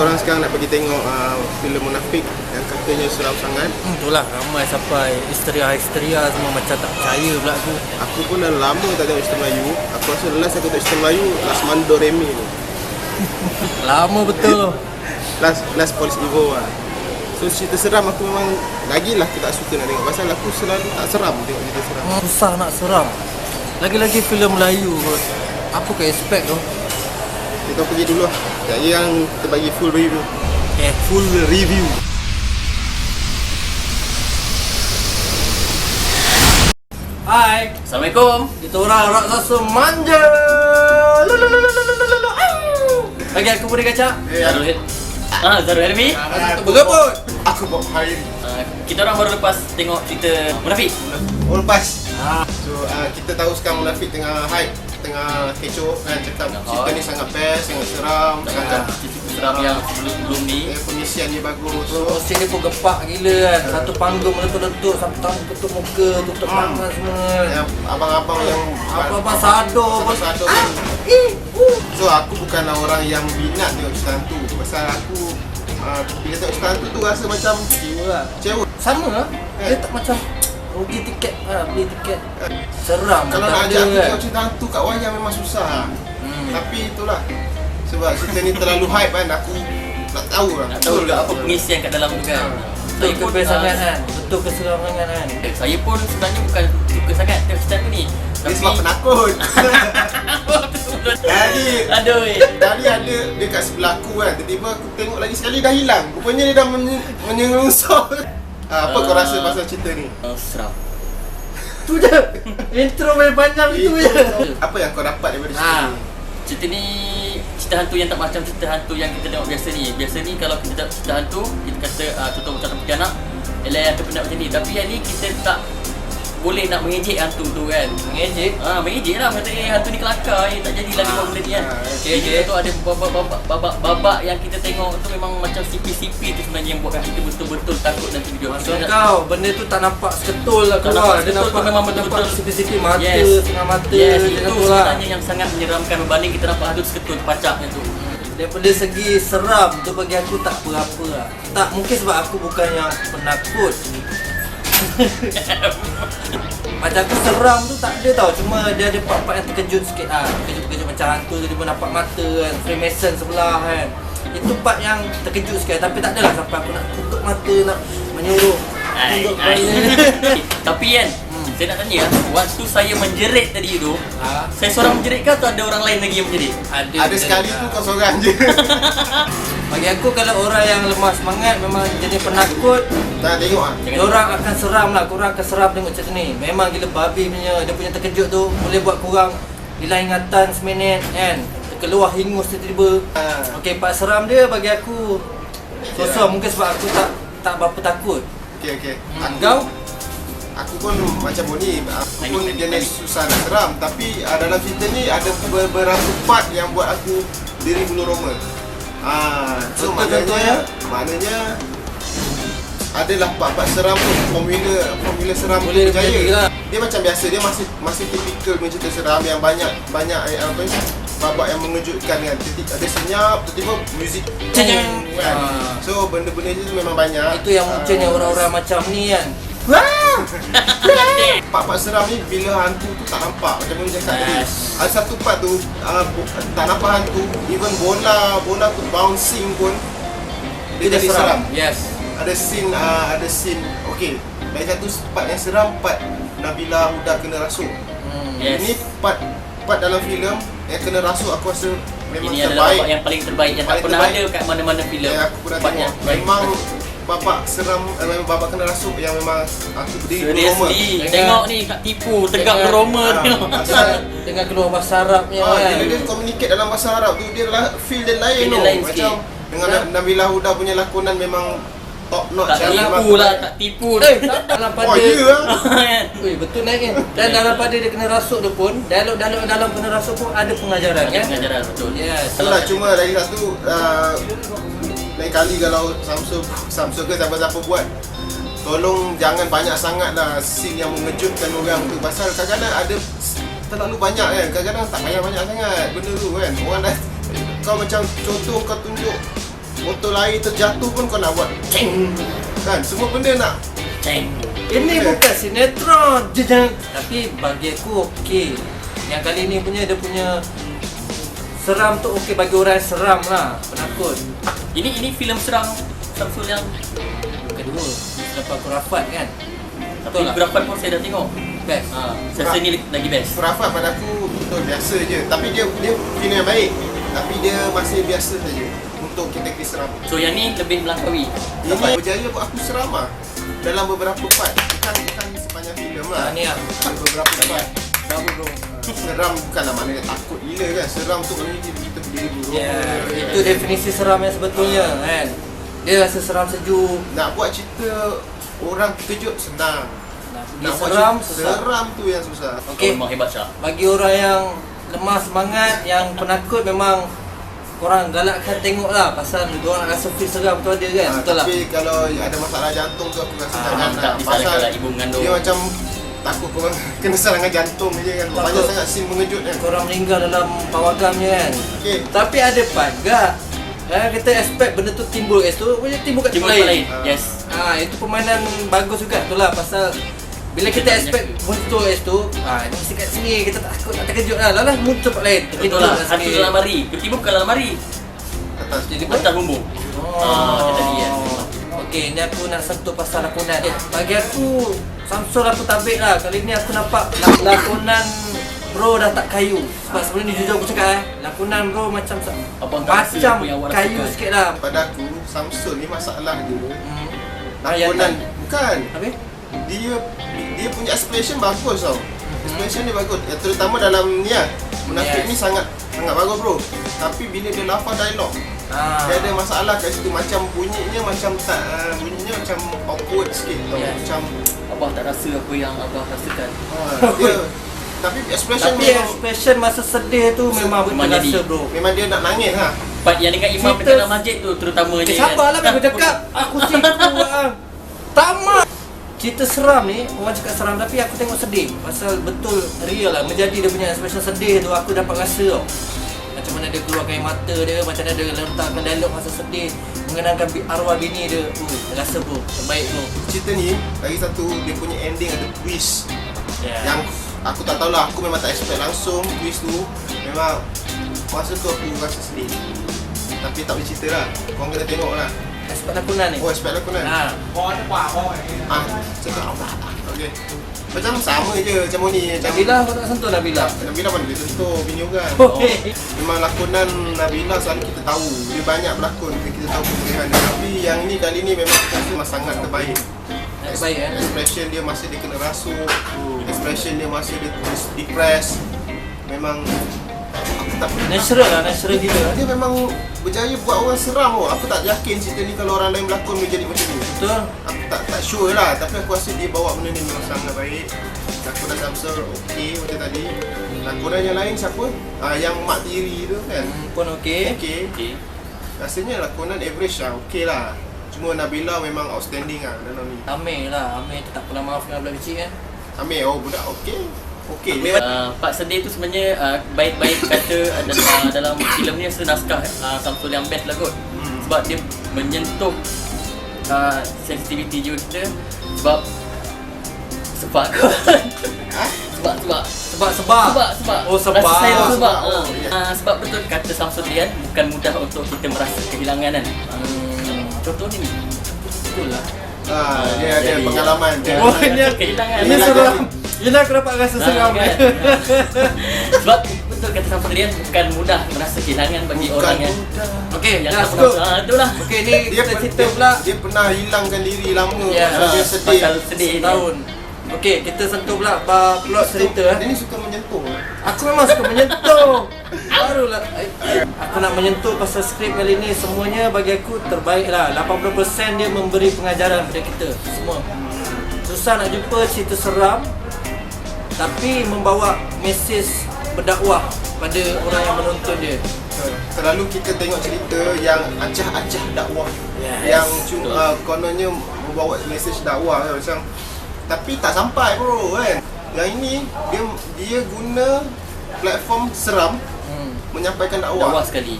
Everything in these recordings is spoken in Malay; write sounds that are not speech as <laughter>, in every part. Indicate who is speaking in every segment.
Speaker 1: korang sekarang nak pergi tengok uh, filem Munafik yang katanya seram sangat.
Speaker 2: Hmm, itulah ramai sampai histeria-histeria semua macam tak percaya pula aku.
Speaker 1: Aku pun dah lama tak tengok cerita Melayu. Aku rasa last aku tengok cerita Melayu Last Mando Remy tu. <laughs>
Speaker 2: Lama betul.
Speaker 1: Last Last Police Evo lah. So cerita seram aku memang lagilah aku tak suka nak tengok pasal aku selalu tak seram tengok cerita seram.
Speaker 2: Hmm, Susah nak seram. Lagi-lagi filem Melayu kot. Apa kau expect tu?
Speaker 1: Kita pergi dulu lah. Jadi yang kita bagi full review.
Speaker 2: Eh,
Speaker 1: Full review.
Speaker 2: Hai,
Speaker 3: Assalamualaikum.
Speaker 2: kita orang raksasa manja. Lulululululululu. Bagi aku boleh kacak?
Speaker 3: Zarul Hid. Ah, Zarul Helmi.
Speaker 2: Bergebut.
Speaker 1: Aku bawa Hairi.
Speaker 3: Ah, kita orang baru lepas tengok cerita Munafik.
Speaker 1: Oh lepas. So uh, kita tahu sekarang Munafik tengah hype tengah kecoh kan cakap cerita ni sangat best, sangat seram, sangat
Speaker 3: Cerita seram yang sebelum-sebelum ni.
Speaker 1: eh, pengisian dia bagus. So
Speaker 2: Mesin ni pun gepak gila kan. Satu panggung meletup-letup Satu tangan tutup muka Tutup
Speaker 1: Hmm.
Speaker 2: tangan semua kan.
Speaker 1: Yang abang-abang yang
Speaker 2: Apa-apa sado pun.
Speaker 1: Satu So aku bukanlah orang yang minat tengok cerita hantu. Pasal aku uh, bila tengok cerita hantu tu rasa macam
Speaker 2: Jiwa lah.
Speaker 1: kecewa.
Speaker 2: Sama lah.
Speaker 1: Eh.
Speaker 2: Dia tak macam Rugi tiket lah Beli tiket Seram
Speaker 1: Kalau
Speaker 2: tak
Speaker 1: nak
Speaker 2: ada
Speaker 1: ajak
Speaker 2: kan.
Speaker 1: tengok cerita hantu kat wayang memang susah
Speaker 2: Hmm.
Speaker 1: Tapi itulah Sebab cerita ni terlalu hype kan aku tak tahu lah
Speaker 3: Nak tahu juga apa pengisian kat dalam tu kan.
Speaker 2: Betul ke best
Speaker 3: ah,
Speaker 2: sangat kan Betul ke kan
Speaker 3: eh, Saya pun sebenarnya bukan suka sangat tengok cerita tu ni.
Speaker 1: Dia sebab penakut <laughs> Jadi
Speaker 3: Aduh. eh.
Speaker 1: Tadi ada dekat sebelah aku kan Tiba-tiba aku tengok lagi sekali dah hilang Rupanya dia dah menye- Ah, Apa kau
Speaker 3: Ah.
Speaker 1: rasa pasal cerita ni?
Speaker 3: Oh, seram. <laughs>
Speaker 2: Tu je Intro main panjang itu je
Speaker 1: Apa yang kau dapat daripada cerita
Speaker 2: Ha.
Speaker 1: ni?
Speaker 3: Cerita ni cerita hantu yang tak macam cerita hantu yang kita tengok biasa ni. Biasa ni kalau kita tengok cerita hantu, kita kata uh, contoh macam hantu anak, ialah yang terpenat macam ni. Tapi yang ni kita tak boleh nak mengejek hantu tu kan.
Speaker 2: Mengejek
Speaker 3: Ah, mengejek lah kata eh hantu ni kelakar eh tak jadilah dia
Speaker 2: Ah,
Speaker 3: buat benda ni kan.
Speaker 1: ah,
Speaker 3: Okay,
Speaker 2: okey,
Speaker 3: kita
Speaker 2: okey.
Speaker 3: tu ada babak-babak babak babak yang kita tengok tu memang macam CP-CP tu sebenarnya yang buatkan kita betul-betul takut nanti video
Speaker 2: Maksud
Speaker 3: Kita
Speaker 2: kau Benda tu tak nampak seketul lah keluar
Speaker 3: nampak
Speaker 2: Dia nampak
Speaker 3: memang betul-betul.
Speaker 2: Sipi-sipi mata
Speaker 3: Yes.
Speaker 2: Setengah mata
Speaker 3: Yes, itu
Speaker 2: tu lah.
Speaker 3: sebenarnya yang sangat menyeramkan berbanding kita nampak hantu seketul pacaknya tu.
Speaker 2: Daripada segi seram tu bagi aku tak berapa lah Tak mungkin sebab aku bukan yang penakut Macam aku seram tu tak ada tau. Cuma dia ada part-part yang terkejut sikit lah Terkejut-terkejut macam hantu tu dia pun nampak mata kan. Freemason sebelah kan. Itu part yang terkejut sikit. Tapi tak adalah sampai aku nak tutup mata Nak menyuruh. <laughs>
Speaker 3: Tapi kan, saya nak tanya waktu saya menjerit tadi tu,
Speaker 2: ha?
Speaker 3: saya seorang menjerit ke atau ada orang lain lagi yang menjerit?
Speaker 2: Ada,
Speaker 1: Ada sekali tu kau seorang je <laughs>
Speaker 2: Bagi aku kalau orang yang lemah semangat Memang jenis penakut
Speaker 1: Tak tengok ah.
Speaker 2: Diorang akan seram lah, korang akan seram tengok cerita ni Memang gila babi punya, dia punya terkejut tu Boleh buat korang hilang ingatan seminit kan Keluar hingus tiba-tiba
Speaker 1: Ah.
Speaker 2: Okey, part seram dia bagi aku Sosok mungkin sebab aku tak tak berapa takut
Speaker 1: Okey okey.
Speaker 2: Hmm, Kau?
Speaker 1: Aku pun macam ni, aku pun jenis susah nak seram Tapi uh, dalam cerita ni ada beberapa part yang buat aku diri bulu roma Ah, so
Speaker 2: Contoh-
Speaker 1: maknanya,
Speaker 2: contohnya?
Speaker 1: maknanya adalah part-part seram tu formula formula seram
Speaker 2: Boleh
Speaker 1: tu berjaya.
Speaker 2: lah.
Speaker 1: Dia macam biasa dia masih masih tipikal punya cerita seram yang banyak banyak eh, apa ni babak yang mengejutkan kan. Tiba ada senyap, tiba-tiba muzik kan.
Speaker 2: Ah.
Speaker 1: So benda-benda tu memang banyak.
Speaker 2: Itu yang munculnya
Speaker 1: Ah.
Speaker 2: orang-orang macam ni kan
Speaker 1: Part-part seram ni bila hantu tu tak nampak macam mana cakap tadi. Ada satu part tu uh, tak nampak hantu, even bola bola tu bouncing pun dia jadi seram.
Speaker 2: Yes
Speaker 1: Ada scene uh, ada scene okey. Lagi satu part yang seram part Nabila Huda kena rasuk.
Speaker 2: hmm.
Speaker 3: Yes.
Speaker 1: Ini part part dalam filem yang kena rasuk aku rasa memang
Speaker 3: Ini adalah
Speaker 1: terbaik.
Speaker 3: babak yang paling terbaik yang tak
Speaker 1: Paling
Speaker 3: pernah
Speaker 1: terbaik.
Speaker 3: ada kat mana-mana filem.
Speaker 1: yang aku pernah tengok. Memang babak seram eh, memang babak kena rasuk yang memang aku berdiri berloma.
Speaker 3: Seriously, tengok ni kat tipu, tegak
Speaker 2: Dengan-
Speaker 3: beroma
Speaker 1: Ah,
Speaker 3: tengok.
Speaker 1: pasal
Speaker 2: Dengan keluar bahasa Arabnya
Speaker 1: Ah,
Speaker 2: kan
Speaker 1: bila dia communicate dalam bahasa Arab tu dia adalah feel dia lain
Speaker 3: Feel
Speaker 1: tu.
Speaker 3: dia lain
Speaker 1: Macam
Speaker 3: sikit.
Speaker 1: dengan
Speaker 2: Ya.
Speaker 1: Nabila Huda punya lakonan memang top notch.
Speaker 3: Tak
Speaker 1: yang memang
Speaker 3: tipu lah, tak tipu.
Speaker 2: Eh, tak dalam pada
Speaker 1: Oh, ya lah. <laughs>
Speaker 2: Ui, betul naik kan. Dan dalam pada dia kena rasuk tu pun, dialog-dialog dalam kena rasuk pun ada pengajaran
Speaker 3: Ada
Speaker 2: kan.
Speaker 3: pengajaran betul.
Speaker 2: Yes.
Speaker 1: Itulah cuma lagi satu uh, lain kali kalau Samsung Samsung ke siapa-siapa buat tolong jangan banyak sangat lah scene yang mengejutkan orang tu. Pasal kadang-kadang ada terlalu banyak kan kadang-kadang tak payah banyak sangat benda tu kan. Orang dah kau macam contoh kau tunjuk motor lain terjatuh pun kau nak buat ceng kan. Semua benda nak
Speaker 3: Ceng.
Speaker 2: Ini bukan sinetron. Jejang Tapi bagi aku okey. Yang kali ni punya dia punya Seram tu okey bagi orang yang seram lah Penakut.
Speaker 3: Ini ini filem seram. Samsul yang
Speaker 2: Kedua. Lepas Kurafat kan.
Speaker 3: Tapi
Speaker 2: Betul lah
Speaker 3: berapa pun saya dah tengok.
Speaker 2: Best.
Speaker 3: Ha, saya rasa ni lagi best.
Speaker 1: Surafat pada aku betul biasa je. Tapi dia dia film yang baik. Tapi dia masih biasa saja untuk kategori seram.
Speaker 3: So yang ni lebih melangkaui.
Speaker 1: ini berjaya buat aku seram lah dalam beberapa part. Bukan bukan sepanjang filem lah.
Speaker 2: Tahniah
Speaker 1: beberapa part.
Speaker 2: Bravo bro
Speaker 1: seram bukanlah maknanya takut gila kan seram tu maknanya kita, kita berdiri buruk
Speaker 2: Ya, itu definisi seram yang sebetulnya kan. Dia rasa seram sejuk.
Speaker 1: nak buat cerita orang terkejut senang
Speaker 2: Nak
Speaker 1: nak buat
Speaker 2: seram susah.
Speaker 1: seram tu yang susah
Speaker 2: Okey.
Speaker 3: Memang hebat Syah.
Speaker 2: Bagi orang yang lemah semangat, yang penakut memang korang galakkan tengok lah pasal dia orang nak rasa feel seram tu ada kan.
Speaker 1: Ah,
Speaker 2: Betul lah.
Speaker 1: tapi kalau ada masalah jantung tu aku rasa
Speaker 2: Ah,
Speaker 1: jangan
Speaker 3: tak
Speaker 1: lah
Speaker 3: lah ibu mengandung.
Speaker 1: dia macam takut korang kena serangan jantung je kan
Speaker 2: Takut.
Speaker 1: banyak sangat scene mengejut kan
Speaker 2: Korang meninggal dalam pawagamnya kan.
Speaker 1: Okey.
Speaker 2: Tapi ada part gak. Eh, kita expect benda tu timbul kat situ, boleh timbul kat
Speaker 3: Timbul
Speaker 2: tempat
Speaker 3: lain.
Speaker 2: lain.
Speaker 1: Ah.
Speaker 3: Yes.
Speaker 2: Ah, itu permainan bagus juga tu lah pasal bila kita expect muncul kat situ, ah ni mesti kat sini kita tak takut tak terkejut lah. Lalas muncul tempat lain.
Speaker 3: Betul lah. Hantu dalam lemari. Tiba-tiba bukan dalam lemari.
Speaker 1: atas
Speaker 2: Jadi
Speaker 3: Atas bumbung. Ah, dia tadi kan.
Speaker 2: Okey, ni aku nak sentuh pasal lakonan. Eh, bagi aku Samsul aku tabik lah. Kali ni aku nampak lak- lakonan bro dah tak kayu. Sebab sebelum ni jujur aku cakap eh, lakonan bro macam
Speaker 3: Abang tak
Speaker 2: macam kayu
Speaker 3: rasakan.
Speaker 2: sikit lah.
Speaker 1: pada aku Samsul ni masalah dia
Speaker 2: Hmm.
Speaker 1: lakonan bukan
Speaker 2: Habis?
Speaker 1: dia dia punya expression bagus tau expression dia bagus ya, terutama dalam ni lah Munafik
Speaker 2: Yes.
Speaker 1: ni sangat sangat bagus bro tapi bila dia lafaz dialog
Speaker 2: Ah.
Speaker 1: dia ada masalah kat situ macam bunyinya macam tak uh, bunyinya macam awkward sikit tau
Speaker 2: Yes.
Speaker 1: macam
Speaker 3: Abah tak rasa apa yang abah rasakan.
Speaker 1: uh, dia <laughs> tapi expression
Speaker 2: Tapi
Speaker 1: memang,
Speaker 2: expression masa sedih tu memang betul rasa
Speaker 3: jadi.
Speaker 2: bro.
Speaker 1: memang dia nak nangis ha
Speaker 3: Part yang dengan imam dekat dalam masjid tu terutamanya
Speaker 2: Eh, sabarlah aku cakap. Aku situ lah. <laughs> Tamat. Cerita seram ni, orang cakap seram tapi aku tengok sedih. Pasal betul real lah. Menjadi dia punya expression sedih tu aku dapat rasa tau. Macam mana dia keluarkan air mata dia, macam mana dia letakkan dialog masa sedih. Mengenangkan arwah bini dia. Uh, rasa bro, terbaik bro.
Speaker 1: cerita ni lagi satu dia punya ending ada twist
Speaker 2: Yeah.
Speaker 1: yang aku tak tahulah aku memang tak expect langsung twist tu memang masa tu aku rasa sedih tapi tak boleh cerita lah korang kena tengok lah
Speaker 2: Aspek lakonan ni.
Speaker 1: oh expect aku kan
Speaker 2: Ha.
Speaker 1: ah cakap apa okay. Macam sama je macam ni macam
Speaker 2: Nabila kau tak sentuh Nabila.
Speaker 1: Nabila mana dia tentu bini orang
Speaker 2: Okay.
Speaker 1: Memang lakonan Nabila selalu kita tahu Dia banyak berlakon Kita tahu kelebihan dia Tapi yang ni kali ni memang aku rasa sangat terbaik
Speaker 2: Terbaik eh.
Speaker 1: Expression dia masa dia kena rasuk Expression dia masa dia depressed Memang Aku tak
Speaker 2: Natural lah, natural gila.
Speaker 1: Dia memang berjaya buat orang seram oh. Aku tak yakin cerita ni kalau orang lain berlakon dia jadi macam ni
Speaker 2: Betul.
Speaker 1: Aku tak tak sure lah Tapi aku rasa dia bawa benda ni memang sangat baik Lakonan Samsul okey macam tadi Lakonan yang lain siapa? Ah, yang Mak Tiri tu kan
Speaker 2: Hmm, pun okey.
Speaker 1: Okey
Speaker 3: Okey.
Speaker 1: Rasanya lakonan average lah okey lah Cuma Nabila memang outstanding lah dalam ni
Speaker 2: Amir lah, Amir tu tak pernah maafkan budak kecil kan.
Speaker 1: Amir oh budak okey Okey
Speaker 3: uh, part sedih tu sebenarnya uh, baik-baik kata uh, dalam, uh, dalam filem ni rasa naskah uh, Samsul yang best lah kot
Speaker 1: Hmm.
Speaker 3: Sebab dia menyentuh uh, sensitivity jiwa kita Sebab Sebab <laughs> kot
Speaker 1: Ha?
Speaker 3: Sebab sebab
Speaker 2: Sebab sebab.
Speaker 3: sebab sebab
Speaker 2: Oh, sebab.
Speaker 3: Rasa saya sebab
Speaker 1: Sebab,
Speaker 3: uh,
Speaker 1: oh, ya.
Speaker 3: uh, Sebab betul kata tadi kan Bukan mudah untuk kita merasa kehilangan kan
Speaker 2: Hmm,
Speaker 3: Contoh ni
Speaker 2: betul lah.
Speaker 1: ah, Dia ada pengalaman dia
Speaker 2: Oh, ini-
Speaker 3: kehilangan
Speaker 2: Ini seram. Yelah aku dapat rasa
Speaker 3: Ah,
Speaker 2: seram. <laughs>
Speaker 3: Sebab betul kata Samsul tadi kan Bukan mudah merasa kehilangan bagi
Speaker 1: Bukan
Speaker 3: orang yang
Speaker 1: mudah.
Speaker 2: Okey,
Speaker 3: Yang tak
Speaker 2: cukup.
Speaker 3: pernah ah, Itulah
Speaker 2: Okey, ni <laughs>
Speaker 1: dia,
Speaker 2: kita cerita pula
Speaker 1: dia pernah hilangkan diri lama
Speaker 2: Ya,
Speaker 1: Pasal dia sedih
Speaker 3: Pasal sedih
Speaker 2: tahun. Okey, kita sentuh pula bab plot cerita
Speaker 1: Dia
Speaker 2: eh.
Speaker 1: ni suka menyentuh
Speaker 2: Aku memang suka menyentuh. Barulah aku nak menyentuh pasal skrip kali ni semuanya bagi aku terbaik lah. 80% dia memberi pengajaran pada kita semua. Susah nak jumpa cerita seram tapi membawa mesej berdakwah pada orang yang menonton dia.
Speaker 1: Selalu kita tengok cerita yang acah-acah dakwah
Speaker 2: Yes.
Speaker 1: Yang cuma uh, kononnya membawa mesej dakwah kan, macam Tapi tak sampai bro kan Yang ini dia dia guna platform seram
Speaker 2: Hmm.
Speaker 1: menyampaikan
Speaker 3: Dakwah
Speaker 1: dakwah
Speaker 3: sekali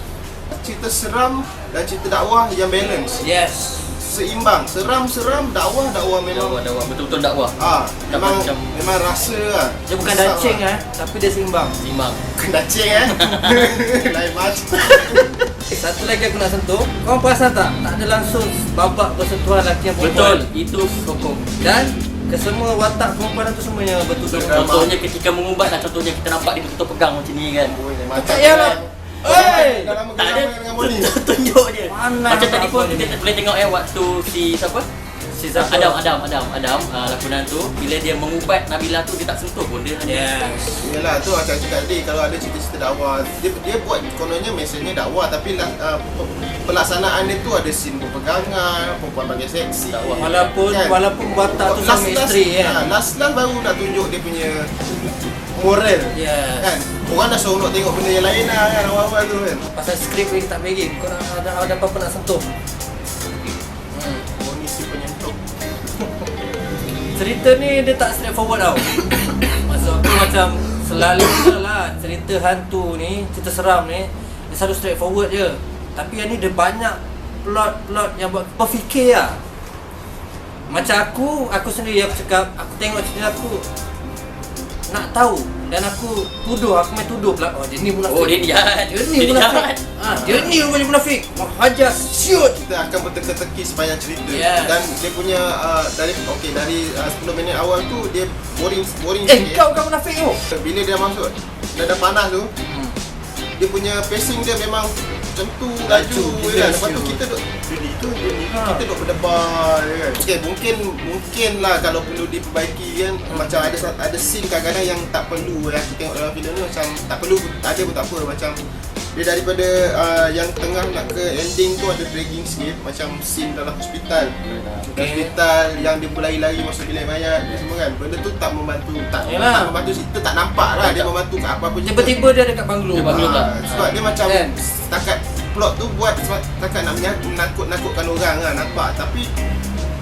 Speaker 1: cerita seram dan cerita dakwah yang balance
Speaker 2: Yes.
Speaker 1: Seimbang seram seram dakwah dakwah memang
Speaker 3: Dakwah, dakwah. Betul-betul dakwah.
Speaker 1: ah
Speaker 3: Tak
Speaker 1: memang
Speaker 3: macam-
Speaker 1: memang rasa lah
Speaker 2: Dia bukan dacing
Speaker 1: lah.
Speaker 2: eh, tapi dia seimbang.
Speaker 3: Simbang.
Speaker 1: bukan dacing eh <laughs> lain macam
Speaker 2: Satu lagi aku nak sentuh. Kau perasan tak? Tak ada langsung babak bersentuhan lelaki yang perempuan.
Speaker 3: Betul. Itu sokong.
Speaker 2: Dan kesemua watak perempuan itu semuanya betul-betul.
Speaker 1: Drama.
Speaker 3: Contohnya ketika mengumbat lah contohnya kita nampak dia betul-betul pegang macam ni kan.
Speaker 2: Tak payahlah. Hey!
Speaker 3: Tak ada tunjuk je. Macam tadi pun kita boleh tengok eh waktu si siapa?
Speaker 2: Si?
Speaker 3: Adam, Adam, Adam, Adam, uh, lakonan tu bila dia mengubat Nabila tu dia tak sentuh pun dia hanya
Speaker 2: Yes.
Speaker 1: Yelah tu macam cakap tadi kalau ada cerita-cerita dakwah dia, dia buat kononnya mesejnya dakwah tapi lah, uh, pe- pelaksanaan dia tu ada scene berpegangan perempuan bagi seksi
Speaker 3: Dakwah.
Speaker 2: Walaupun
Speaker 1: Kan?
Speaker 2: walaupun watak tu
Speaker 1: last-
Speaker 2: isteri kan.
Speaker 1: ah, last last baru nak tunjuk dia punya moral
Speaker 2: Yes.
Speaker 1: kan orang dah seronok tengok benda yang lain lah kan awal-awal tu kan
Speaker 2: Pasal skrip lagi tak bagi. Kau nak ada ada apa-apa nak sentuh. Hmm.
Speaker 1: Si penyentuh <laughs>
Speaker 2: Cerita ni dia tak straight forward tau <coughs> Maksud aku macam Selalu lah cerita hantu ni Cerita seram ni Dia selalu straight forward je Tapi yang ni dia banyak Plot-plot yang buat kau fikir lah Macam aku Aku sendiri aku cakap Aku tengok cerita aku Nak tahu Dan aku tuduh Aku main tuduh pula. Oh dia ni munafik
Speaker 3: Oh dia ni.
Speaker 2: Dia ni munafik Dia ni rupanya munafik Wah hajar. Shoot
Speaker 1: kita akan berteka-teki sepanjang cerita.
Speaker 2: Yes.
Speaker 1: dan dia punya uh, dari okey dari uh, 10 minit awal tu dia boring boring
Speaker 2: Eh kau kan munafik tu?
Speaker 1: Bila dia masuk dah dah panas tu
Speaker 2: hmm.
Speaker 1: dia punya pacing dia memang macam tu laju je kan lepas tu kita duk ni tu kita duk berdebar je kan? Okey mungkin mungkin lah kalau perlu diperbaiki kan macam ada ada scene kadang-kadang yang tak perlu yang aku tengok dalam filem ni macam tak perlu ada pun tak apa. Macam dia daripada uh, yang tengah nak ke ending tu ada dragging sikit macam scene dalam hospital
Speaker 2: Okay.
Speaker 1: hospital yang dia berlari-lari masuk bilik mayat ni semua kan benda tu tak membantu tak,
Speaker 2: Yalah.
Speaker 1: tak membantu kita tak nampak lah dia membantu kat apa-apa.
Speaker 2: Tiba-tiba dia dekat banglo
Speaker 3: Dia banglo.
Speaker 1: Ah, sebab dia macam
Speaker 2: Kan?
Speaker 1: setakat plot tu buat sebab setakat nak menakut-nakutkan orang kan nampak tapi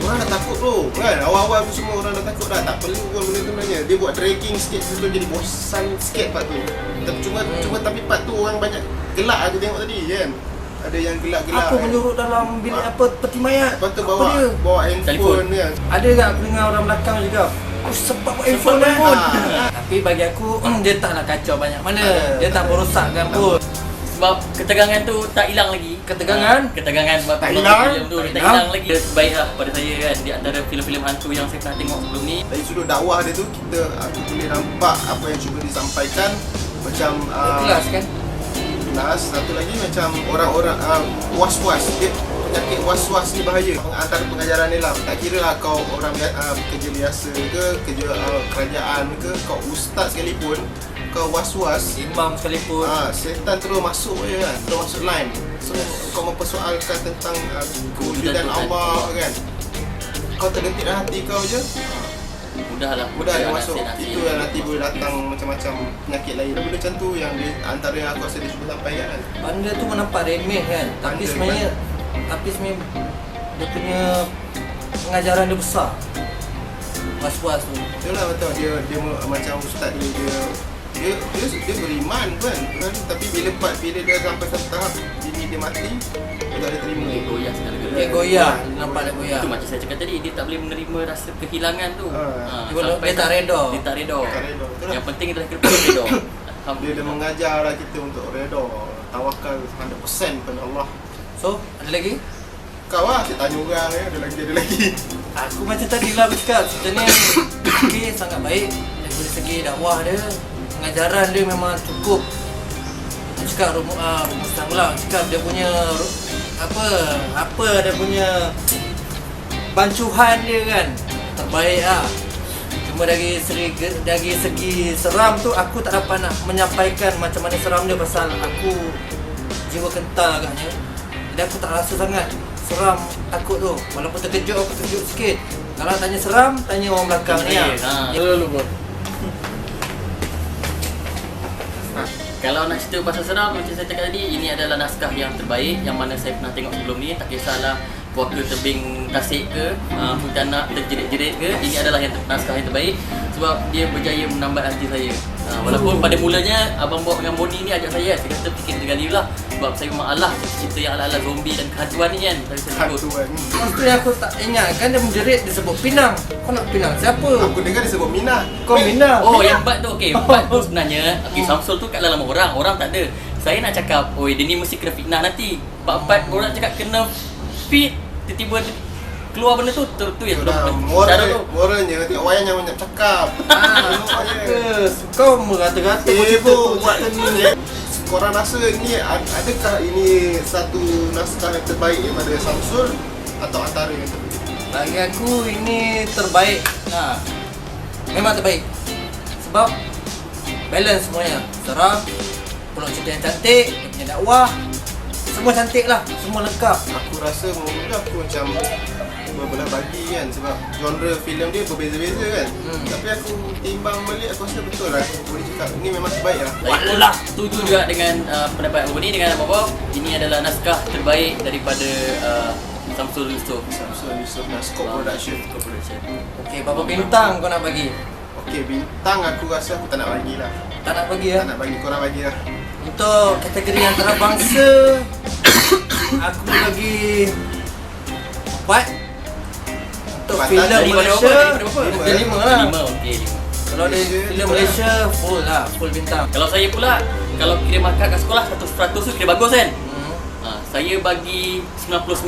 Speaker 1: orang dah takut bro kan awal-awal tu semua orang dah takut dah tak perlu pun benda tu sebenarnya dia buat dragging sikit situ jadi bosan sikit part tu tapi cuma
Speaker 2: Hmm.
Speaker 1: cuma tapi part tu orang banyak gelak aku tengok tadi kan ada yang gelak-gelak
Speaker 2: Apa
Speaker 1: kan.
Speaker 2: menyuruh dalam bilik
Speaker 1: Ah.
Speaker 2: apa peti mayat?
Speaker 1: lepas tu bawa
Speaker 2: dia?
Speaker 1: bawa handphone kan
Speaker 2: Ada tak aku dengar orang belakang juga? Aku sebab buat handphone
Speaker 1: Sebab
Speaker 2: pun.
Speaker 1: ah.
Speaker 2: Tapi bagi aku <clears throat> dia tak nak kacau banyak mana.
Speaker 1: Ada.
Speaker 2: Dia tak merosakkan pun.
Speaker 3: Sebab ketegangan tu tak hilang lagi.
Speaker 2: Ketegangan?
Speaker 3: Ah, ketegangan sebab
Speaker 1: Tak hilang?
Speaker 3: filem tu
Speaker 2: Tak
Speaker 3: tak
Speaker 2: hilang?
Speaker 3: lagi. Dia terbaik lah pada saya kan di antara filem-filem hantu yang saya pernah tengok sebelum ni.
Speaker 1: dari sudut dakwah dia tu kita aku boleh nampak apa yang cuba disampaikan macam
Speaker 2: Dia
Speaker 1: ah,
Speaker 2: kelas kan?
Speaker 1: Kelas satu lagi macam orang-orang uh, was-was dia penyakit was-was ni bahaya antara pengajaran ni lah tak kira lah kau orang uh, kerja biasa ke kerja uh, kerajaan ke kau ustaz sekalipun kau was-was
Speaker 2: Imam sekalipun.
Speaker 1: Ah, setan terus masuk je kan terus masuk line so kau mempersoalkan tentang uh, kewujudan
Speaker 3: Tuhan.
Speaker 1: Allah kan kau terdetik dalam hati kau je ah,
Speaker 3: Mudahlah.
Speaker 1: Mudah dia masuk
Speaker 3: nasihat-nasihat.
Speaker 1: Itu yang nanti boleh datang macam-macam penyakit lain Benda macam tu yang dia, antara yang aku rasa dia cuba sampaikan kan
Speaker 2: Benda tu nampak remeh kan. Tapi
Speaker 1: Benda,
Speaker 2: sebenarnya tapi sebenarnya dia punya pengajaran dia besar. Was-was tu.
Speaker 1: Itulah betul dia dia mu- macam ustaz dia dia dia dia, dia beriman kan, kan tapi bila part bila dia sampai satu tahap bini dia mati dia tak terima
Speaker 3: Dia goyah segala-galanya.
Speaker 2: Dia goyah, nampak dia goyah.
Speaker 3: Itu macam saya cakap tadi, dia tak boleh menerima rasa kehilangan tu.
Speaker 1: Ah.
Speaker 2: Dia boleh- dia tak redha.
Speaker 3: Dia tak
Speaker 1: lah.
Speaker 3: Yang penting adalah kita redha.
Speaker 1: dia dah
Speaker 3: Alhamdulillah.
Speaker 1: mengajar lah kita untuk redha tawakal 100% pada Allah
Speaker 2: So, ada lagi?
Speaker 1: kau lah saya tanya orang ya ada lagi ada lagi
Speaker 2: Aku macam tadi lah aku cakap Cerita ni <coughs> okay, sangat baik Dari segi dakwah dia Pengajaran dia memang cukup. Cakap rumus uh, rumus pula Aku cakap dia punya Apa Apa dia punya Bancuhan dia kan. Terbaik lah. Cuma dari segi, dari segi seram tu Aku tak dapat nak menyampaikan Macam mana seram dia Pasal aku Jiwa kental agaknya. Jadi aku tak rasa sangat Seram takut tu. Walaupun terkejut aku terkejut sikit. Kalau tanya seram Tanya orang belakang ni lah.
Speaker 3: Ha.
Speaker 2: Ya, Lalu pun
Speaker 3: Kalau nak cerita pasal seram macam saya cakap tadi ini adalah naskah yang terbaik yang mana saya pernah tengok sebelum ni. Tak kisahlah puaka tebing tasik ke uh, Pontianak terjerit-jerit ke ini adalah yang naskah yang terbaik sebab dia berjaya menambah hati saya. Uh, walaupun pada mulanya Abang Bob dengan Boni ni ajak saya saya kata fikir tiga kali lah sebab saya memang alah cerita yang ala-ala zombie dan kehantuan ni kan saya saya
Speaker 1: kan
Speaker 2: Lepas tu yang aku tak ingat kan dia menjerit dia sebut Pinang. Kau nak Pinang siapa?
Speaker 1: Aku dengar dia sebut Mina
Speaker 2: Kau Minang.
Speaker 3: Oh yang bat tu okey bat tu sebenarnya okey Samsul tu kat dalam orang orang tak ada. Saya nak cakap oi dia ni mesti kena fitnah nanti. Bat-bat orang cakap kena fit tiba-tiba keluar benda tu tu, tu yang
Speaker 1: Sudah, moral,
Speaker 3: tu
Speaker 1: moralnya tengok wayang yang banyak cakap
Speaker 2: Ah,
Speaker 1: Tengok je.
Speaker 2: bagus. Kau merata-rata kau
Speaker 1: Eh bu, buat ni. Korang rasa ni ad- adakah ini satu naskah yang terbaik daripada Samsul atau antara yang terbaik?
Speaker 2: Bagi aku ini terbaik. Ha. Memang terbaik. Sebab balance semuanya. Seram, pulau cerita yang cantik, dia punya dakwah. Semua cantik lah, semua lengkap.
Speaker 1: Aku rasa mula aku macam berbelah bagi kan sebab genre filem dia berbeza-beza kan.
Speaker 2: Hmm.
Speaker 1: Tapi aku timbang balik aku rasa betul lah aku boleh cakap ini memang terbaik lah.
Speaker 3: saya pun lah setuju juga dengan uh, pendapat Abang ni dengan Bob ini adalah naskah terbaik daripada uh, Samsul Yusof
Speaker 1: Samsul Yusof Naskop Production.
Speaker 3: Corporation
Speaker 2: Okey, berapa bintang kau nak bagi?
Speaker 1: Okey, bintang aku rasa aku tak nak bagi lah.
Speaker 2: Tak nak bagi ya?
Speaker 1: Tak nak bagi, korang bagi lah.
Speaker 2: Untuk kategori antarabangsa Aku bagi Empat Untuk filem Malaysia?
Speaker 1: Lima,
Speaker 2: lima lah.
Speaker 3: Lima okey lima.
Speaker 2: Kalau dia
Speaker 1: Malaysia,
Speaker 2: filem Malaysia Full lah Full bintang.
Speaker 3: Kalau saya pula kalau kira markah kat sekolah 100% tu kira bagus kan?
Speaker 2: Hmm.
Speaker 3: ha, saya bagi 99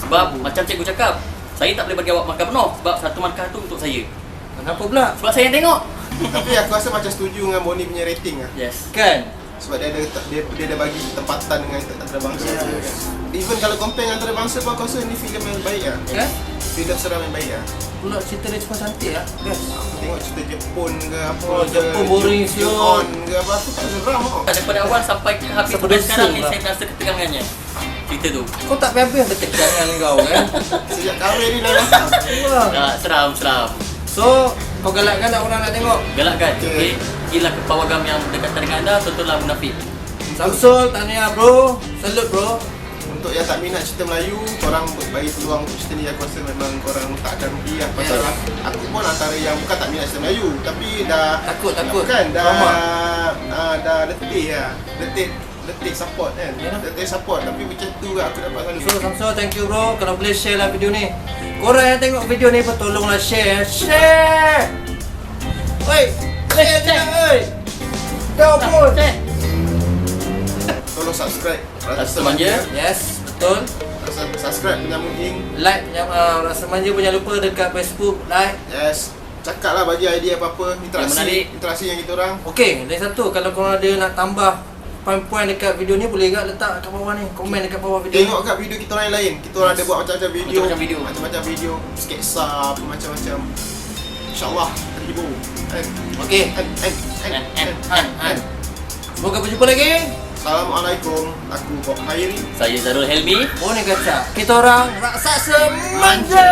Speaker 3: sebab macam cikgu cakap saya tak boleh bagi awak markah penuh sebab satu markah tu untuk saya.
Speaker 2: Kenapa pula?
Speaker 3: sebab saya yang tengok.
Speaker 1: Tapi aku rasa macam setuju dengan Bonnie punya rating lah.
Speaker 3: yes.
Speaker 2: Kan?
Speaker 1: Sebab dia ada dia dia ada bagi tempatan dengan antarabangsa tu kan. Even kalau compare dengan antarabangsa pun aku rasa ni filem yang baik lah.
Speaker 2: Kan?
Speaker 1: Filem seram yang baik lah.
Speaker 2: Pula cerita dia semua cantik lah Best
Speaker 1: Aku tengok cerita Jepun ke apa
Speaker 2: Oh,
Speaker 1: ke,
Speaker 2: Jepun boring.
Speaker 1: Ju-on ke apa aku tak seram tau.
Speaker 3: daripada awal sampai ke habis
Speaker 2: Sampai
Speaker 3: sekarang ni
Speaker 2: lah.
Speaker 3: saya rasa ketegangannya cerita tu
Speaker 2: Kau tak habis ada tegangan kau kan? <laughs>
Speaker 1: Sejak kahwin ni dah rasa.
Speaker 3: Ah, seram seram
Speaker 2: So Kau galakkan tak orang nak tengok?
Speaker 3: galakkan
Speaker 1: Okey.
Speaker 3: okay. Gila ke pawagam yang berdekatan dengan anda Tontonlah Munafik.
Speaker 2: Samsul, tahniah bro. Salute bro.
Speaker 1: Untuk yang tak minat cerita Melayu, korang bagi peluang untuk cerita ni. Aku rasa memang korang tak akan rugi lah. Pasal
Speaker 2: Yeah.
Speaker 1: aku, aku pun antara yang bukan tak minat cerita Melayu tapi dah
Speaker 2: Takut, takut.
Speaker 1: kan dah uh, dah letih lah letih letih support kan?
Speaker 2: Yeah.
Speaker 1: letih support tapi macam tu lah aku dapat selalu
Speaker 2: So Samsul thank you bro. Kalau boleh share lah video ni. Korang yang tengok video ni pun tolonglah share. Share! Oi Je oi. Kau pun.
Speaker 1: tolong subscribe.
Speaker 3: Rasa Manja.
Speaker 2: Yes betul.
Speaker 1: Rasa, subscribe Penyamun Ing
Speaker 2: Like yang uh, Rasa manja pun jangan lupa dekat Facebook Like.
Speaker 1: Yes. Cakap lah bagi idea apa-apa
Speaker 3: Yang menarik.
Speaker 1: interaksi interaksi yang kita orang.
Speaker 2: Okay Lagi satu. Kalau korang ada nak tambah Poin-poin dekat video ni Boleh tak letak kat bawah ni? Komen dekat bawah video
Speaker 1: Tengok kat video kita orang yang lain. Kita orang ada buat macam-macam video.
Speaker 3: Macam-macam video.
Speaker 1: Macam-macam video. Sketsa apa Macam-macam. InsyaAllah Kan
Speaker 2: Semoga berjumpa lagi.
Speaker 1: Assalamualaikum. Aku Bob Khairi.
Speaker 3: Saya Zarul Helmi.
Speaker 2: Boneh kaca Kita orang Raksasa manja.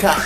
Speaker 1: Cut